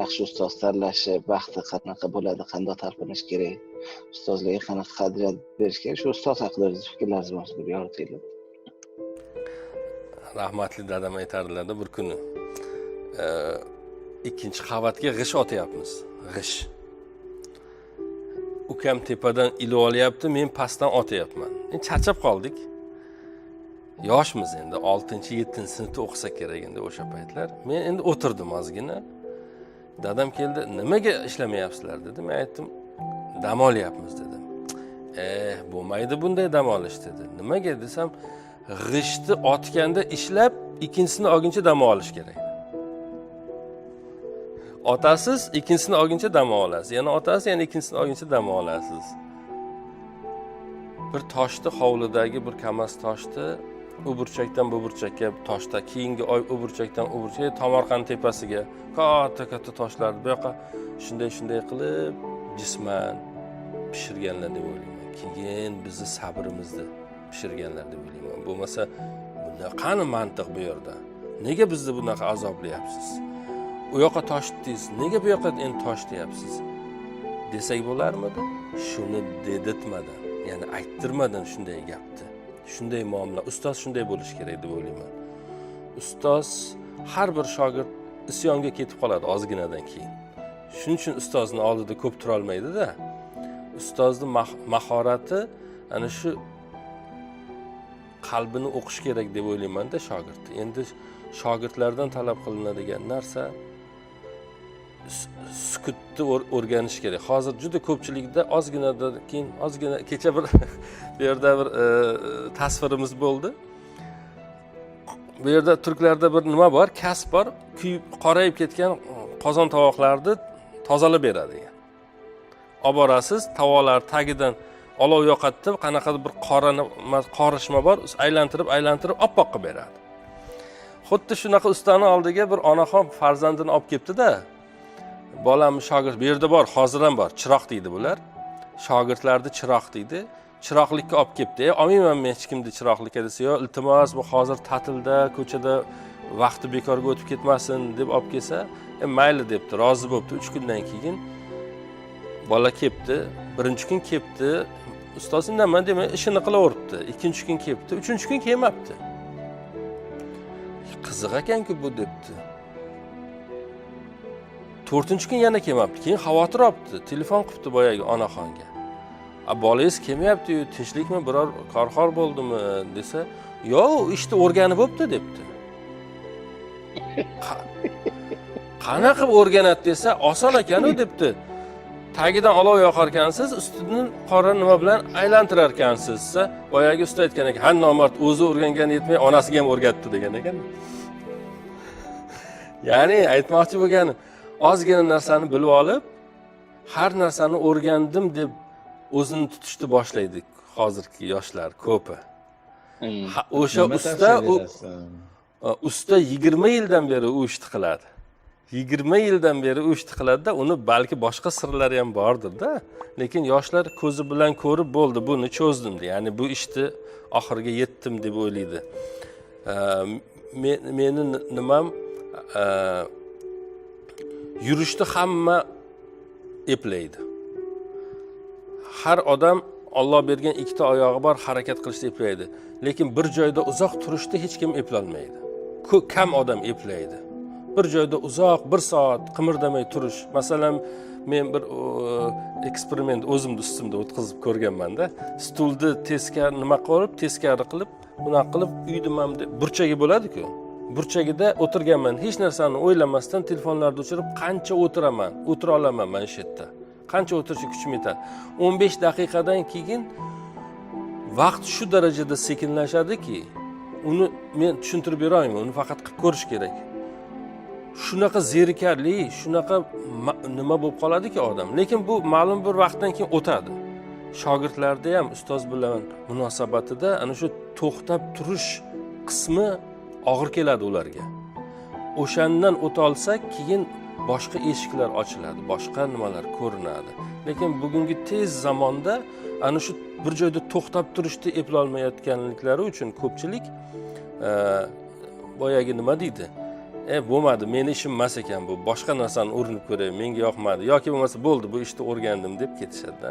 yaxshi ustoz tanlashi baxti qanaqa bo'ladi qandoq talpinish kerak? Ustozlarga qanaqa qadriyat berish kerak? Shu ustoz haqida o'zingizni fikrlaringizni bo'lsa bir yoritinglar. Rahmatli dadam aytardilarda bir kuni e, ikkinchi qavatga g'isht otyapmiz. G'isht ukam tepadan ilib olyapti men pastdan otyapman. Endi charchab qoldik. Yoshmiz endi oltinchi yettinchi sinfda o'qisa kerak endi o'sha paytlar. Men endi o'tirdim ozgina. Dadam keldi nimaga ishlamayapsizlar dedi men aytdim dam olyapmiz dedim. Eh bo'lmaydi bunday dam olish dedi. Nimaga? desam g'ishtni otganda ishlab ikkinchisini olguncha dam olish kerak. Otasiz ikkinchisini olguncha dam olasiz. Yana otasiz yana ikkinchisini olguncha dam olasiz. Bir toshni hovlidagi bir kamas toshni u burchakdan bu burchakka toshda keyingi oy u burchakdan u burchakka tomorqani tepasiga katta katta toshlarni bu yoqqa shunday shunday qilib jisman pishirganlar deb o'ylayman. Keyin bizni sabrimizni pishirganlar deb o'ylayman. Bo'lmasa bunda qani mantiq bu yerda? Nega bizni bunaqa azoblayapsiz? U yoqqa tosh dedingiz nega bu yoqqa endi tosh deyapsiz desak bo'larmidi? Shuni dedirtmadan ya'ni ayttirmadan shunday gapni shunday muomala. Ustoz shunday bo'lishi kerak deb o'ylayman. Ustoz har bir shogird isyonga ketib qoladi ozginadan keyin. Shuning uchun ustozni oldida ko'p turolmaydida ustozni mahorati ana shu qalbini o'qish kerak deb o'ylaymanda shogirdni endi shogirdlardan talab qilinadigan narsa sukutni o'rganish kerak. Hozir juda ko'pchilikda ozginadan keyin ozgina kecha bir bu yerda bir e, tasvirimiz bo'ldi. Bu yerda turklarda bir nima bor? Kasb bor kuyib qorayib ketgan qozon tovoqlarni tozalab beradi. Olib borasiz tovoqlar tagidan olov yoqadida qanaqadir bir qora qorishma bor aylantirib aylantirib oppoq qilib beradi. Xuddi shunaqa ustani oldiga bir onaxon farzandini olib kelibdida bolam shogird bu yerda bor hozir ham bor chiroq deydi bular. Shogirdlarni chiroq deydi. Chiroqlikka olib kelibdi. E olmayman men hech kimni chiroqlikka desa yo'q iltimos bu hozir ta'tilda ko'chada vaqti bekorga o'tib ketmasin deb olib kelsa e mayli debdi rozi bo'libdi. Uch kundan keyin bola kelibdi birinchi kun kelibdi. Ustoz indaman demay ishini qilaveribdi. Ikkinchi kun kelibdi uchinchi kun kelmabdi. Qiziq ekanku bu debdi. To'rtinchi kun yana kelmabdi keyin xavotir olibdi telefon qilibdi boyagi onaxonga bolangiz kelmayaptiyu tinchlikmi biror korxor bo'ldimi desa yo'q ishni o'rganib bo'libdi debdi. Qanaqa qilib o'rganadi desa oson ekanu debdi. Tagidan olov yoqar ekansiz ustini qora nima bilan aylantirar ekansiz desa boyagi usta aytgan ekan ha nomard o'zi o'rgangani yetmay onasiga ham o'rgatdi degan ekan. Ya'ni aytmoqchi bo'lganim ozgina narsani bilib olib har narsani o'rgandim deb o'zini tutishni boshlaydi hozirgi yoshlar ko'pi. Hmm. o'sha usta usta yigirma yildan beri u ishni qiladi. Yigirma yildan beri u ishni qiladida uni balki boshqa sirlari ham bordirda lekin yoshlar ko'zi bilan ko'rib bo'ldi buni cho'zdim ya'ni bu ishni oxiriga yetdim deb o'ylaydi. Meni nimam yurishni hamma eplaydi. Har odam olloh bergan ikkita oyog'i bor harakat qilishni eplaydi. Lekin bir joyda uzoq turishni hech kim eplolmaydi. Kam odam eplaydi. Bir joyda uzoq bir soat qimirdamay turish masalan men bir eksperiment o'zimni ustimda o'tkazib ko'rganmanda stulni teskari nima qilib teskari qilib bunaqa qilib uyni burchagi bo'ladiku. Burchagida o'tirganman. Hech narsani o'ylamasdan telefonlarni o'chirib qancha o'tiraman? O'tira olaman mana shu yerda. Qancha o'tirishga kuchim yetadi? O'n besh daqiqadan keyin vaqt shu darajada sekinlashadiki uni men tushuntirib bera olmayman uni faqat qilib ko'rish kerak. Shunaqa zerikarli shunaqa nima bo'lib qoladiki odam. Lekin bu ma'lum bir vaqtdan keyin o'tadi. Shogirdlarda ham ustoz bilan munosabatida ana shu to'xtab turish qismi og'ir keladi ularga. O'shandan o'tolsak keyin boshqa eshiklar ochiladi boshqa nimalar ko'rinadi. Lekin bugungi tez zamonda ana shu bir joyda to'xtab turishni eplolmayotganliklari uchun ko'pchilik e, boyagi nima deydi? E bo'lmadi meni ishim emas ekan bu boshqa narsani urinib ko'ray menga yoqmadi. Yoki bo'lmasa bo'ldi bu ishni o'rgandim deb ketishadida.